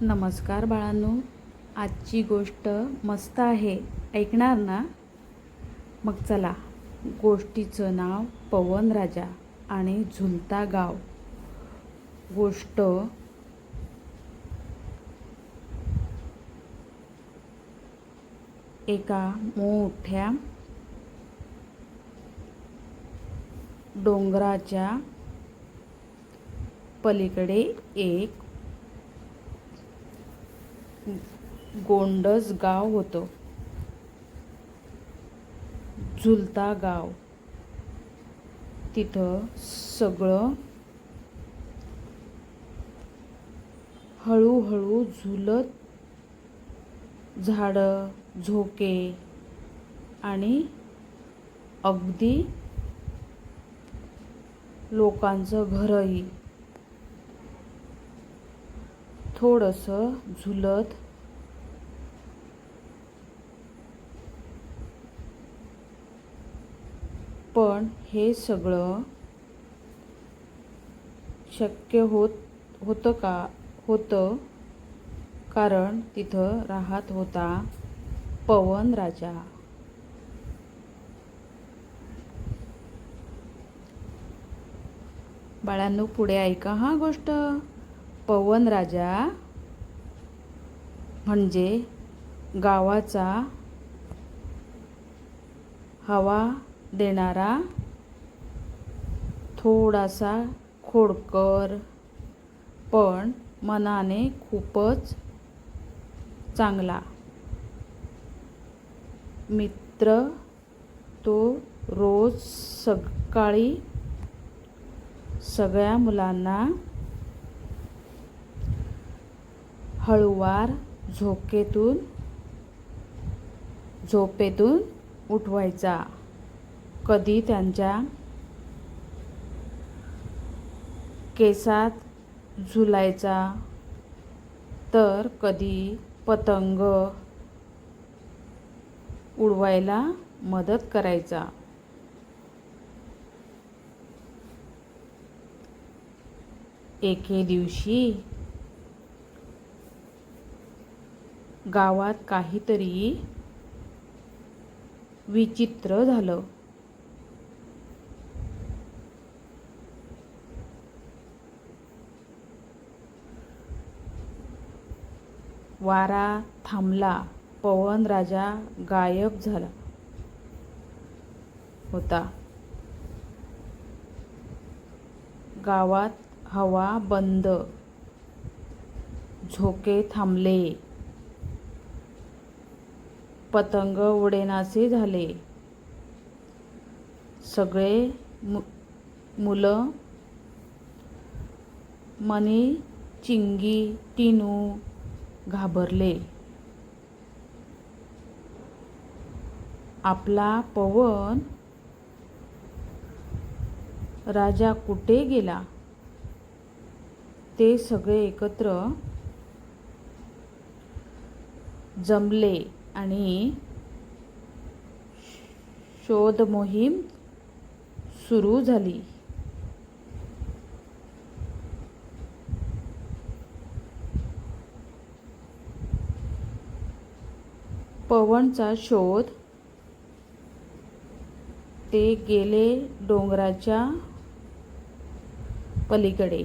नमस्कार बाळांनो आजची गोष्ट मस्त आहे. ऐकणार ना? मग चला गोष्टीचं नाव पवन राजा आणि झुलता गाव. गोष्ट एका मोठ्या डोंगराच्या पलीकडे एक गोंडस गाव होतं. झुलता गाव. तिथं सगळं हळूहळू झुलत झाडं झोके आणि अगदी लोकांचं घरही. थोडंसं झुलत. पण हे सगळं शक्य होत होतं का? होतं. कारण तिथं राहत होता पवन राजा. बाळांनो पुढे ऐका हा गोष्ट. पवन राजा म्हणजे गावाचा हवा देणारा थोडासा खोडकर पण मनाने खूपच चांगला. मित्र तो रोज सकाळी सगळ्या मुलांना हळुवार झोकेतून झोपेतून उठवायचा. कधी त्यांच्या केसात झुलायचा तर कधी पतंग उडवायला मदत करायचा. एके दिवशी गावात काहीतरी विचित्र झालं. वारा थांबला. पवन राजा गायब झाला होता. गावात हवा बंद. झोके थांबले. पतंग उडेनासे झाले. सगळे मु मुलं मनी चिंगी टिनू घाबरले. आपला पवन राजा कुठे गेला? ते सगळे एकत्र जमले. आणि शोध मोहीम सुरू झाली. पवनचा शोध ते गेले डोंगराच्या पलीकडे.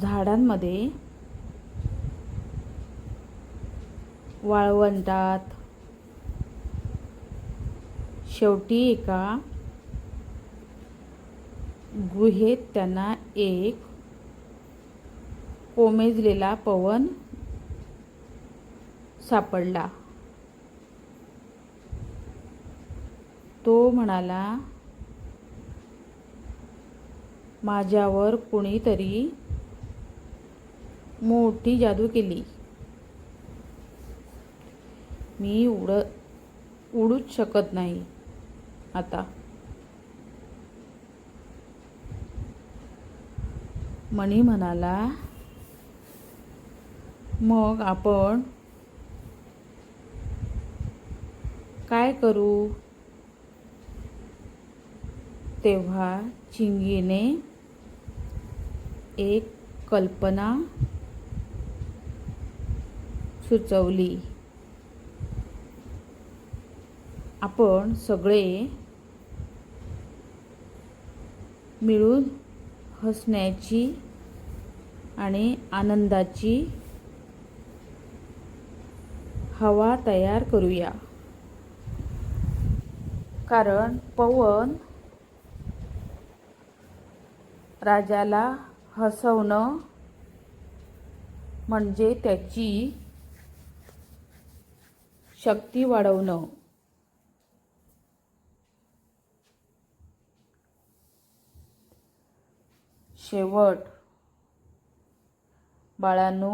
झाडांमध्ये वाळवंटात. शेवटी एका गुहेत त्यांना एक कोमेजलेला पवन सापडला. तो म्हणाला माझ्यावर कुणीतरी मोठी जादू केली. मी उड उडूच शकत नाही. आता. मणी म्हणाला मग आपण काय करू? तेव्हा चिंगीने एक कल्पना सुचवली. आपण सगळे मिळून हसण्याची आणि आनंदाची हवा तयार करूया. कारण पवन राजाला हसवणं म्हणजे त्याची शक्ती वाढवणं. शेवट. बाळांनो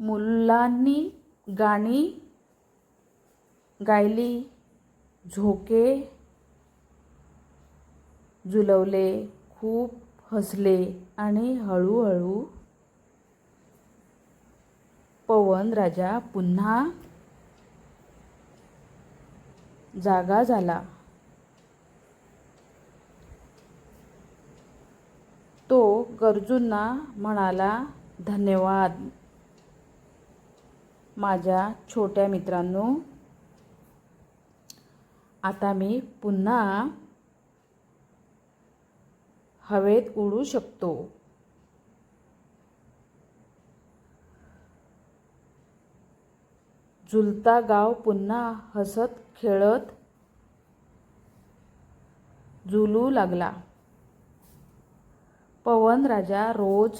मुलांनी गाणी गायली झोके झुलवले खूप हसले आणि हळूहळू पवन राजा पुन्हा जागा झाला तो गरजूंना म्हणाला धन्यवाद. माझ्या छोट्या मित्रांनो आता मी पुन्हा हवेत उडू शकतो. झुलता गाव पुन्हा हसत खेळत झुलू लागला. पवन राजा रोज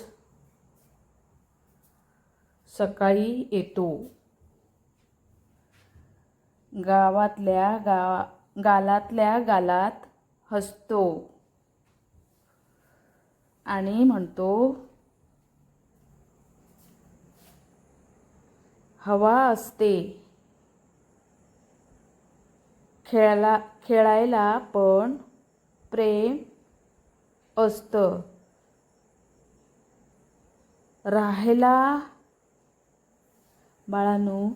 सकाळी येतो. गावातल्या गा गालातल्या गालात हसतो. आणि म्हणतो हवा असते. खेळायला खेळायला पण प्रेम असतं. राहायला बाळांनो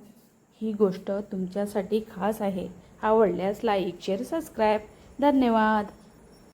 ही गोष्ट तुमच्यासाठी खास आहे. आवडल्यास लाईक शेअर सबस्क्राईब धन्यवाद.